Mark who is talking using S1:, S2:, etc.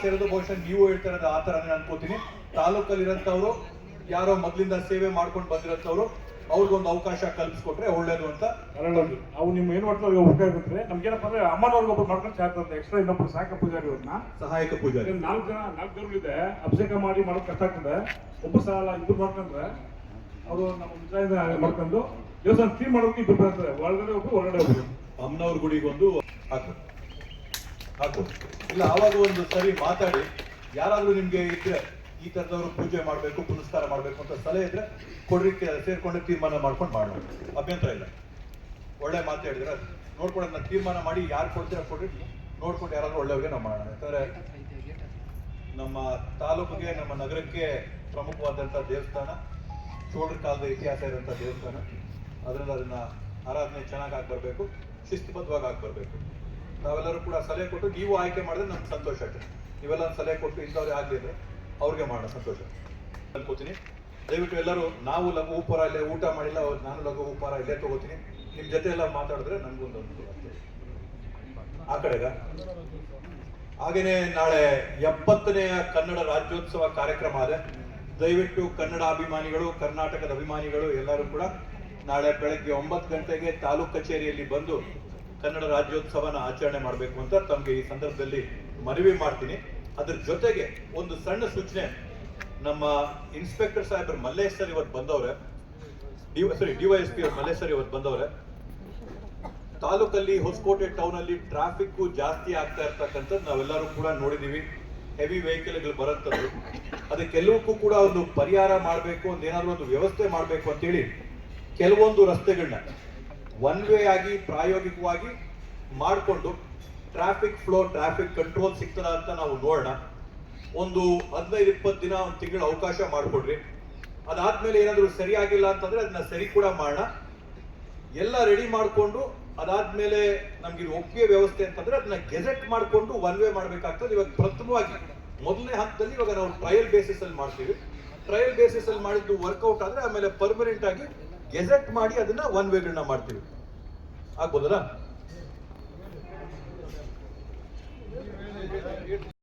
S1: ಸೇರೋದು ಬಹುಶಃ ನೀವು ಹೇಳ್ತಾರದ ಆ ಥರ ಅನ್ಕೋತೀನಿ. ತಾಲೂಕಲ್ಲಿರೋಂಥವ್ರು ಯಾರೋ ಮೊದಲಿಂದ ಸೇವೆ ಮಾಡ್ಕೊಂಡು ಬಂದಿರೋಂಥವ್ರು ಅವ್ರಿಗೊಂದು ಅವಕಾಶ ಕಲ್ಪಿಸ್ಕೊಟ್ರೆ ಒಳ್ಳೇದು ಅಂತ
S2: ಕನ್ನಡಲ್ಲಿ ಅವು ನಿಮ್ಮ ಏನ್ ಮಾಡ್ತಾರೆ ಉಪಯೋಗಿದ್ರೆ ನಮ್ಗೇನಪ್ಪ ಅಂದ್ರೆ ಅಮ್ಮನವ್ರಿಗೆ ಒಬ್ಬರು ಮಾಡ್ಕೊಂಡು ಸಾಕ್ತಂತೆ ಎಕ್ಸ್ಟ್ರಾ ಇನ್ನೊಬ್ರು ಸಾಕ ಪೂಜಾರಿ ಅವ್ರನ್ನ.
S1: ಸಹಾಯಕ ಪೂಜಾರಿ.
S2: ನಾಲ್ಕು ಜನ ನಾಲ್ಕು ಜನರು ಇದೆ ಅಭಿಷೇಕ ಮಾಡಿ ಮಾಡೋದು ಕಷ್ಟ ಆಗ್ತದೆ. ಒಬ್ಬ ಸಾಲ ಇಬ್ಬರು ಮಾಡ್ಕೊಂಡ್ರೆ ಅವರು ನಮ್ಮ ವಿಚಾರ ಮಾಡ್ಕೊಂಡು ದೇವಸ್ಥಾನ ಕ್ಲೀನ್ ಮಾಡೋಕೆ ಇಬ್ಬರು ಬರ್ತಾರೆ. ಒಳಗಡೆ ಒಬ್ರು ಹೊರಗಡೆ ಒಬ್ರು.
S1: ಅಮ್ಮನವ್ರ ಗುಡಿಗೊಂದು ಹಾಕು. ಹಾಕು ಇಲ್ಲ, ಆವಾಗ ಒಂದು ಸರಿ ಮಾತಾಡಿ. ಯಾರಾದರೂ ನಿಮಗೆ ಇದ್ರೆ ಈ ತರದವರು ಪೂಜೆ ಮಾಡಬೇಕು, ಪುನಸ್ಕಾರ ಮಾಡಬೇಕು ಅಂತ ಸಲಹೆ ಇದ್ರೆ ಕೊಡ್ರಿ ಸೇರ್ಕೊಂಡು ತೀರ್ಮಾನ ಮಾಡ್ಕೊಂಡು ಮಾಡೋಣ. ಅಭ್ಯಂತರ ಇಲ್ಲ. ಒಳ್ಳೆ ಮಾತು ಹೇಳಿದ್ರೆ ನೋಡ್ಕೊಂಡು ಅದನ್ನ ತೀರ್ಮಾನ ಮಾಡಿ ಯಾರು ಕೊಡ್ತೀರಾ ಕೊಡ್ರಿ. ನೋಡ್ಕೊಂಡು ಯಾರಾದ್ರೂ ಒಳ್ಳೆಯವ್ರಿಗೆ ನಾವು ಮಾಡೋಣ. ಯಾಕಂದ್ರೆ ನಮ್ಮ ತಾಲೂಕಿಗೆ, ನಮ್ಮ ನಗರಕ್ಕೆ ಪ್ರಮುಖವಾದಂಥ ದೇವಸ್ಥಾನ, ಚೋಳರ ಕಾಲದ ಇತಿಹಾಸ ಇರುವಂಥ ದೇವಸ್ಥಾನ. ಅದರಿಂದ ಅದನ್ನ ಆರಾಧನೆ ಚೆನ್ನಾಗಿ ಆಗಿ ಬರಬೇಕು ಶಿಸ್ತುಬದ್ಧವಾಗಿ ಆಗಿ ಬರಬೇಕು ನಾವೆಲ್ಲರೂ ಕೂಡ ಸಲಹೆ ಕೊಟ್ಟು ನೀವು ಆಯ್ಕೆ ಮಾಡಿದ್ರೆ ನಮ್ಗೆ ಸಂತೋಷ ಆಯ್ತು ನೀವೆಲ್ಲ ಒಂದು ಸಲಹೆ ಕೊಟ್ಟು ಇಂಥವ್ರಿಗೆ ಆಗಲಿ ಅಂದ್ರೆ ಅವ್ರಿಗೆ ಮಾಡೋಣ ಸಂತೋಷ. ಅನ್ಕೋತೀನಿ ದಯವಿಟ್ಟು ಎಲ್ಲರೂ ನಾವು ಲಘು ಉಪಹಾರ ಇಲ್ಲೇ ಊಟ ಮಾಡಿಲ್ಲ ನಾನು ಲಘು ಉಪಹಾರ ಇಲ್ಲೇ ತಗೋತೀನಿ. ನಿಮ್ಮ ಜೊತೆ ಎಲ್ಲ ಮಾತಾಡಿದ್ರೆ ನನಗೊಂದು ಅನುಕೂಲ ಆಗ್ತದೆ. ಆ ಕಡೆಗ? ಹಾಗೇನೆ ನಾಳೆ ಎಪ್ಪತ್ತನೆಯ ಕನ್ನಡ ರಾಜ್ಯೋತ್ಸವ ಕಾರ್ಯಕ್ರಮ ಅದೇ ದಯವಿಟ್ಟು ಕನ್ನಡ ಅಭಿಮಾನಿಗಳು, ಕರ್ನಾಟಕದ ಅಭಿಮಾನಿಗಳು ಎಲ್ಲರೂ ಕೂಡ ನಾಳೆ ಬೆಳಗ್ಗೆ ಒಂಬತ್ತು ಗಂಟೆಗೆ ತಾಲೂಕ್ ಕಚೇರಿಯಲ್ಲಿ ಬಂದು ಕನ್ನಡ ರಾಜ್ಯೋತ್ಸವನ ಆಚರಣೆ ಮಾಡಬೇಕು ಅಂತ ತಮಗೆ ಈ ಸಂದರ್ಭದಲ್ಲಿ ಮನವಿ ಮಾಡ್ತೀನಿ. ಅದ್ರ ಜೊತೆಗೆ ಒಂದು ಸಣ್ಣ ಸೂಚನೆ, ನಮ್ಮ ಇನ್ಸ್ಪೆಕ್ಟರ್ ಸಾಹೇಬರು ಮಲ್ಲೇಶ್ ಸರ್ ಇವತ್ತು ಬಂದವ್ರೆ. ಡಿ ಸಾರಿ ಡಿವೈಎಸ್ಪಿ ಅವ್ರ ಮಲ್ಲೇಶ್ ಸರ್ ಇವತ್ತು ಬಂದವ್ರೆ. ತಾಲೂಕಲ್ಲಿ ಹೊಸಕೋಟೆ ಟೌನ್ ಅಲ್ಲಿ ಟ್ರಾಫಿಕ್ ಜಾಸ್ತಿ ಆಗ್ತಾ ಇರ್ತಕ್ಕಂಥದ್ದು ನಾವೆಲ್ಲರೂ ಕೂಡ ನೋಡಿದೀವಿ. ಹೆವಿ ವೆಹಿಕಲ್ಗಳು ಬರುತ್ತದ್ದು ಅದಕ್ಕೆಲ್ಲವಕ್ಕೂ ಕೂಡ ಒಂದು ಪರಿಹಾರ ಮಾಡಬೇಕು ಒಂದು ಏನಾದ್ರು ಒಂದು ವ್ಯವಸ್ಥೆ ಮಾಡಬೇಕು ಅಂತೇಳಿ ಕೆಲವೊಂದು ರಸ್ತೆಗಳನ್ನ ಒನ್ ವೇ ಆಗಿ ಪ್ರಾಯೋಗಿಕವಾಗಿ ಮಾಡಿಕೊಂಡು ಟ್ರಾಫಿಕ್ ಫ್ಲೋ ಟ್ರಾಫಿಕ್ ಕಂಟ್ರೋಲ್ ಸಿಗ್ತದ ಅಂತ ನಾವು ನೋಡೋಣ. ಒಂದು ಹದಿನೈದು, ಇಪ್ಪತ್ತು ದಿನ, ಒಂದು ತಿಂಗಳ ಅವಕಾಶ ಮಾಡಿಕೊಡ್ರಿ. ಅದಾದ್ಮೇಲೆ ಏನಾದರೂ ಸರಿಯಾಗಿಲ್ಲ ಅಂತಂದ್ರೆ ಅದನ್ನ ಸರಿ ಕೂಡ ಮಾಡೋಣ. ಎಲ್ಲ ರೆಡಿ ಮಾಡಿಕೊಂಡು ಅದಾದ್ಮೇಲೆ ನಮ್ಗೆ ಒಪ್ಪಿಗೆ ವ್ಯವಸ್ಥೆ ಅಂತಂದ್ರೆ ಅದನ್ನ ಗೆಜೆಟ್ ಮಾಡಿಕೊಂಡು ಒನ್ ವೇ ಮಾಡಬೇಕಾಗ್ತದೆ. ಇವಾಗ ಪ್ರಥಮವಾಗಿ ಮೊದಲನೇ ಹಂತದಲ್ಲಿ ಇವಾಗ ನಾವು ಟ್ರಯಲ್ ಬೇಸಿಸ್ ಅಲ್ಲಿ ಮಾಡ್ತೀವಿ. ಟ್ರಯಲ್ ಬೇಸಿಸ್ ಅಲ್ಲಿ ಮಾಡಿದ್ದು ವರ್ಕೌಟ್ ಆದ್ರೆ ಆಮೇಲೆ ಪರ್ಮನೆಂಟ್ ಆಗಿ ಗೆಜೆಟ್ ಮಾಡಿ ಅದನ್ನ ಒನ್ ವೇಗಳನ್ನ ಮಾಡ್ತೀವಿ. ಆಗ್ಬೋದಲ್ಲ?